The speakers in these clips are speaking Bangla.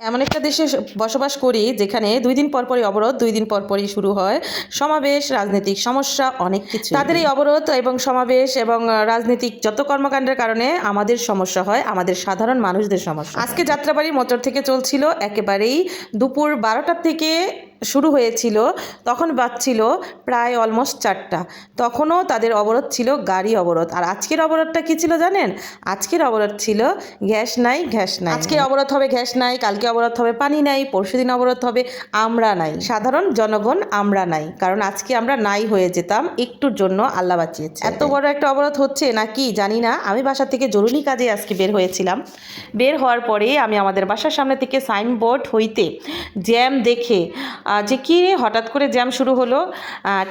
এমন একটা দেশে বসবাস করি যেখানে দুই দিন পর পরই অবরোধ দুই দিন পর পরই শুরু হয়। সমাবেশ রাজনৈতিক সমস্যা অনেক কিছু তাদের এই অবরোধ এবং সমাবেশ এবং রাজনৈতিক যত কর্মকাণ্ডের কারণে আমাদের সমস্যা হয় আমাদের সাধারণ মানুষদের সমস্যা। আজকে যাত্রাবাড়ির মোটর থেকে চলছিল একেবারেই দুপুর বারোটার থেকে শুরু হয়েছিল তখন বাজছিল প্রায় অলমোস্ট চারটা। তখনও তাদের অবরোধ ছিল গাড়ি অবরোধ। আর আজকের অবরোধটা কী ছিল জানেন? আজকের অবরোধ ছিল গ্যাস নাই গ্যাস নাই। আজকে অবরোধ হবে গ্যাস নাই কালকে অবরোধ হবে পানি নাই পরশুদিন অবরোধ হবে আমরা নাই। সাধারণ জনগণ আমরা নাই কারণ আজকে আমরা নাই হয়ে যেতাম একটুর জন্য আল্লাহ বাঁচিয়েছে। এত বড় একটা অবরোধ হচ্ছে নাকি জানি না আমি বাসা থেকে জরুরি কাজে আজকে বের হয়েছিলাম। বের হওয়ার পরে আমি আমাদের বাসার সামনে থেকে সাইনবোর্ড হইতে জ্যাম দেখে যে কী রে, হঠাৎ করে জ্যাম শুরু হলো।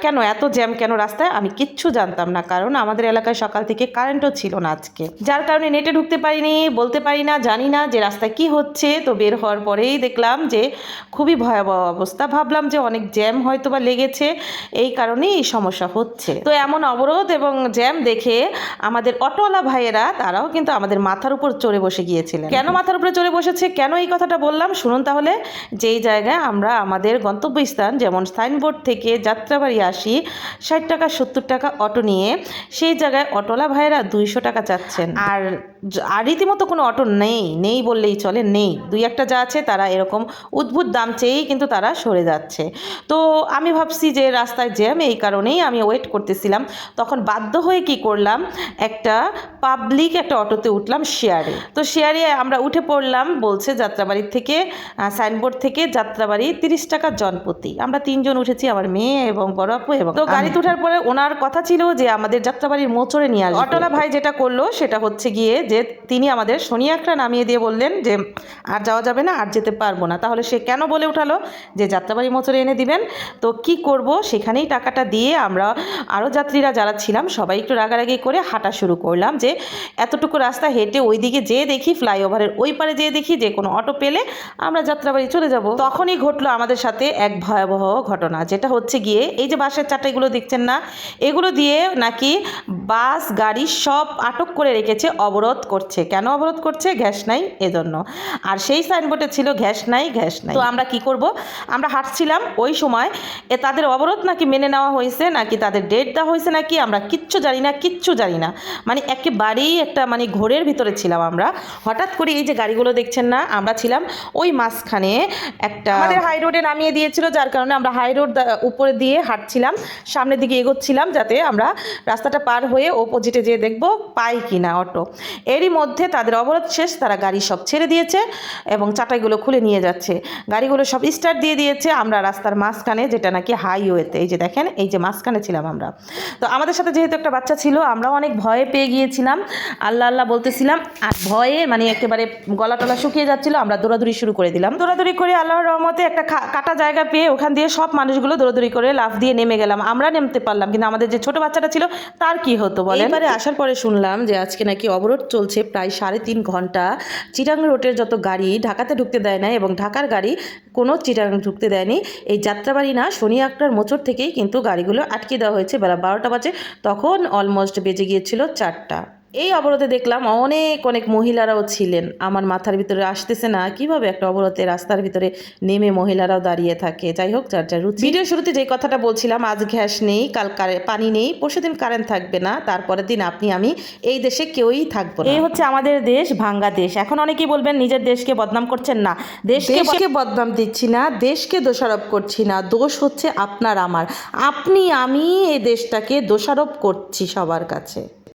কেন, এত জ্যাম কেন রাস্তায়? আমি কিচ্ছু জানতাম না, কারণ আমাদের এলাকায় সকাল থেকে কারেন্টও ছিল না আজকে। যার কারণে নেটে ঢুকতে পারিনি, বলতে পারি না, জানি না যে রাস্তায় কি হচ্ছে। তো বের হওয়ার পরেই দেখলাম যে খুবই ভয়াবহ অবস্থা। ভাবলাম যে অনেক জ্যাম হয়তো বা লেগেছে, এই কারণেই এই সমস্যা হচ্ছে। তো এমন অবরোধ এবং জ্যাম দেখে আমাদের অটোওয়ালা ভাইয়েরা, তারাও কিন্তু আমাদের মাথার উপর চড়ে বসে গিয়েছিলেন। কেন মাথার উপরে চড়ে বসেছে? কেন এই কথাটা বললাম? শুনুন তাহলে। যেই জায়গায় আমরা, আমাদের গন্তব্যস্থান, যেমন সাইনবোর্ড থেকে যাত্রাবাড়ি আসি ষাট টাকা, সত্তর টাকা অটো নিয়ে সেই জায়গায় অটোলা ভাইয়েরা দুইশো টাকা চাচ্ছেন। আর আর রীতিমতো কোনো অটো নেই নেই বললেই চলে, নেই। দুই একটা যা আছে তারা এরকম উদ্ভুত দাম চেয়েই কিন্তু তারা সরে যাচ্ছে। তো আমি ভাবছি যে রাস্তায় জ্যাম এই কারণেই আমি ওয়েট করতেছিলাম। তখন বাধ্য হয়ে কি করলাম, একটা পাবলিক একটা অটোতে উঠলাম শেয়ারে। তো শেয়ারে আমরা উঠে পড়লাম, বলছে যাত্রাবাড়ির থেকে সাইনবোর্ড থেকে যাত্রাবাড়ি তিরিশ টাকা জনপ্রতি আমরা তিনজন উঠেছি আমার মেয়ে এবং বড় আপু এবং তো গাড়িতে ওঠার পরে ওনার কথা ছিল যে আমাদের যাত্রাবাড়ির মোচড়ে নিয়ে আসবে। অটোলা ভাই যেটা করল সেটা হচ্ছে গিয়ে যে তিনি আমাদের শনিয়াকড়া নামিয়ে দিয়ে বললেন যে আর যাওয়া যাবে না আর যেতে পারব না। তাহলে সে কেন বলে উঠালো? যে যাত্রাবাড়ি মোচড়ে এনে দিবেন। তো কি করব? সেখানেই টাকাটা দিয়ে আমরা আরও যাত্রীরা যারা ছিলাম সবাই একটু রাগারাগি করে হাঁটা শুরু করলাম যে এতটুকু রাস্তা হেঁটে ওইদিকে যেয়ে দেখি ফ্লাইওভারের ওই পারে যেয়ে দেখি যে কোনো অটো পেলে আমরা যাত্রাবাড়ি চলে যাব। তখনই ঘটলো আমাদের সাথে এক ভয়াবহ ঘটনা, যেটা হচ্ছে গিয়ে এই যে বাসের চারটাগুলো দেখছেন না, এগুলো দিয়ে নাকি বাস, গাড়ি সব আটক করে রেখেছে, অবরোধ করছে। কেন অবরোধ করছে? গ্যাস নাই এজন্য। আর সেই সাইনবোর্ডে ছিল, গ্যাস নাই গ্যাস নাই। তো আমরা কি করব? আমরা হাঁটছিলাম, ওই সময় এ তাদের অবরোধ নাকি মেনে নেওয়া হয়েছে, নাকি তাদের ডেট দেওয়া হয়েছে, নাকি আমরা কিচ্ছু জানি না, কিচ্ছু জানি না। মানে একেবারেই একটা মানে ঘোরের ভিতরে ছিলাম আমরা। হঠাৎ করে এই যে গাড়িগুলো দেখছেন না, আমরা ছিলাম ওই মাঝখানে একটা আমাদের হাই রোডে নামিয়ে দিয়েছিল, যার কারণে আমরা হাই রোড উপরে দিয়ে হাঁটছিলাম, সামনের দিকে এগোচ্ছিলাম যাতে আমরা রাস্তাটা পার হয়ে অপোজিটে যেয়ে দেখব পাই কি না অটো এরই মধ্যে তাদের অবরোধ শেষ, তারা গাড়ি সব ছেড়ে দিয়েছে এবং চাটাইগুলো খুলে নিয়ে যাচ্ছে। গাড়িগুলো সব স্টার্ট দিয়ে দিয়েছে, আমরা রাস্তার মাঝখানে, যেটা নাকি হাইওয়েতে এই যে দেখেন, এই যে মাঝখানে ছিলাম আমরা। তো আমাদের সাথে যেহেতু একটা বাচ্চা ছিল আমরাও অনেক ভয়ে পেয়ে গিয়েছিলাম। আল্লাহ আল্লাহ বলতেছিলাম, আর ভয়ে মানে একেবারে গলা টলা শুকিয়ে যাচ্ছিল, আমরা দৌড়াদৌড়ি শুরু করে দিলাম। দৌড়াদৌড়ি করে আল্লাহর রহমতে একটা কাটা জায়গা পেয়ে ওখান দিয়ে সব মানুষগুলো দৌড়াদৌড়ি করে লাফ দিয়ে নেমে গেলাম। আমরা নেমতে পারলাম, কিন্তু আমাদের যে ছোট বাচ্চাটা ছিল, তার কি হতো বলে এবারে আসার পরে শুনলাম যে আজকে নাকি অবরোধ চলছে প্রায় সাড়ে তিন ঘণ্টা। চিটাং রোডের যত গাড়ি, ঢাকাতে ঢুকতে দেয় না এবং ঢাকার গাড়ি কোনো চিটাং ঢুকতে দেয়নি। এই যাত্রাবাড়ি না, শনি আক্রার মোচর থেকেই কিন্তু গাড়িগুলো আটকে দেওয়া হয়েছে। বেলা বারোটা বাজে, তখন অলমোস্ট বেজে গিয়েছিল চারটা। এই অবরোধে দেখলাম অনেক অনেক মহিলারাও ছিলেন। আমার মাথার ভিতরে আসতেছে না কীভাবে একটা অবরোধে রাস্তার ভিতরে নেমে মহিলারাও দাঁড়িয়ে থাকে। যাই হোক যার যার রুচি। ভিডিও শুরুতে যে কথাটা বলছিলাম আজ গ্যাস নেই কাল পানি নেই পরশুদিন কারেন্ট থাকবে না তারপরের দিন আপনি আমি এই দেশে কেউই থাকব না। এই হচ্ছে আমাদের দেশ ভাঙ্গা দেশ। এখন অনেকেই বলবেন নিজের দেশকে বদনাম করছেন না। দেশকে বদনাম দিচ্ছি না দেশকে দোষারোপ করছি না দোষ হচ্ছে আপনার আমার। আপনি আমি এই দেশটাকে দোষারোপ করছি সবার কাছে।